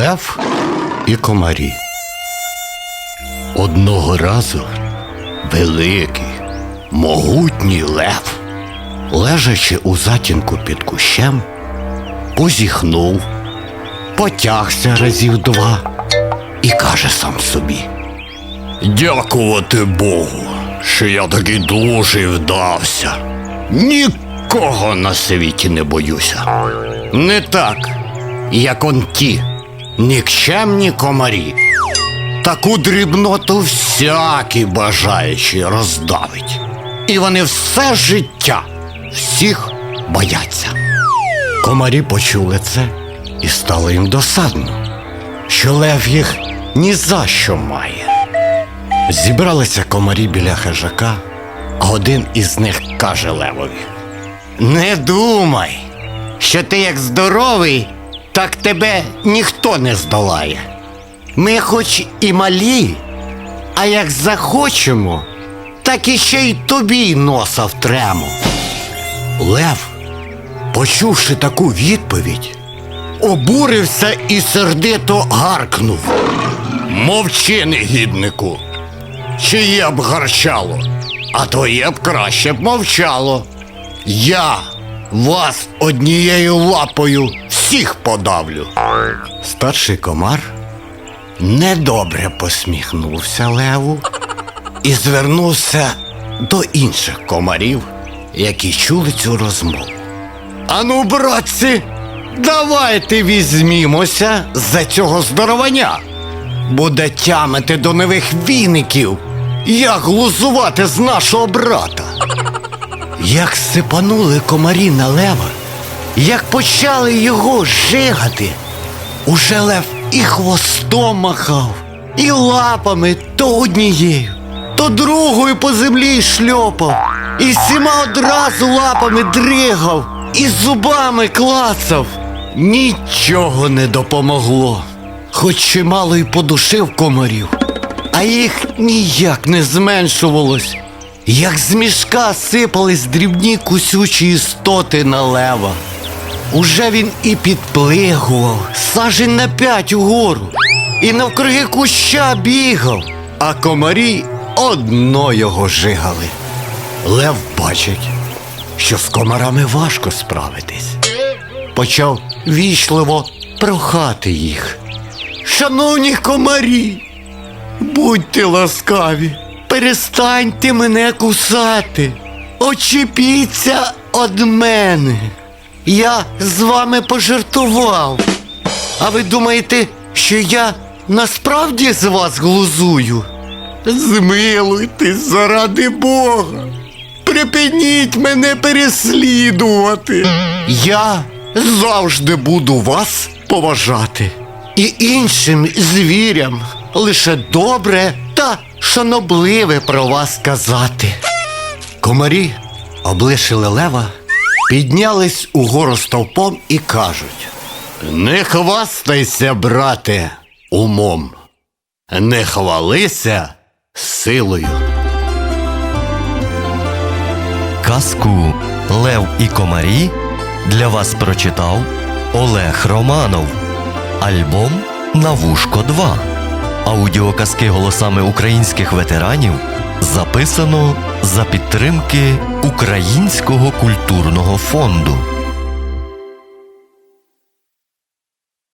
Лев і комарі. Одного разу великий, могутній лев, лежачи у затінку під кущем, позіхнув, потягся разів два і каже сам собі. Дякувати Богу, що я такий дуже вдався. Нікого на світі не боюся. Не так, як он ті нікчемні комарі. Таку дрібноту всякий бажаючий роздавить. І вони все життя всіх бояться. Комарі почули це і стало їм досадно, що лев їх ні за що має. Зібралися комарі біля хижака, а один із них каже левові: Не думай, що ти як здоровий, так тебе ніхто не здолає. Ми хоч і малі, а як захочемо, так і ще й тобі носа втремо. Лев, почувши таку відповідь, обурився і сердито гаркнув. Мовчи, негіднику, чиє б гарчало, а твоє б краще б мовчало. Я вас однією лапою всіх подавлю. Старший комар недобре посміхнувся леву і звернувся до інших комарів, які чули цю розмову. Ану, братці, давайте візьмімося за цього здоровання. Буде тямити до нових віників, як глузувати з нашого брата. Як сипанули комарі на лева, як почали його жигати, уже лев і хвостом махав, і лапами то однією, то другою по землі шльопав, і всіма одразу лапами дригав, і зубами клацав. Нічого не допомогло, хоч чимало й подушив комарів, а їх ніяк не зменшувалось. Як з мішка сипались дрібні кусючі істоти на лева. Уже він і підплигував, сажень на п'ять угору, і навкруги куща бігав, а комарі одно його жигали. Лев бачить, що з комарами важко справитись. Почав вічливо прохати їх. Шановні комарі, будьте ласкаві, перестаньте мене кусати, очіпіться од мене. Я з вами пожартував. А ви думаєте, що я насправді з вас глузую? Змилуйтесь заради Бога. Припиніть мене переслідувати. Я завжди буду вас поважати. І іншим звірям лише добре та шанобливе про вас казати. Комарі облишили лева, піднялись угору стовпом і кажуть: Не хвастайся, брате, умом, не хвалися силою. Казку Лев і комарі для вас прочитав Олег Романов. Альбом На вушко 2. Аудіоказки голосами українських ветеранів записано за підтримки Українського культурного фонду.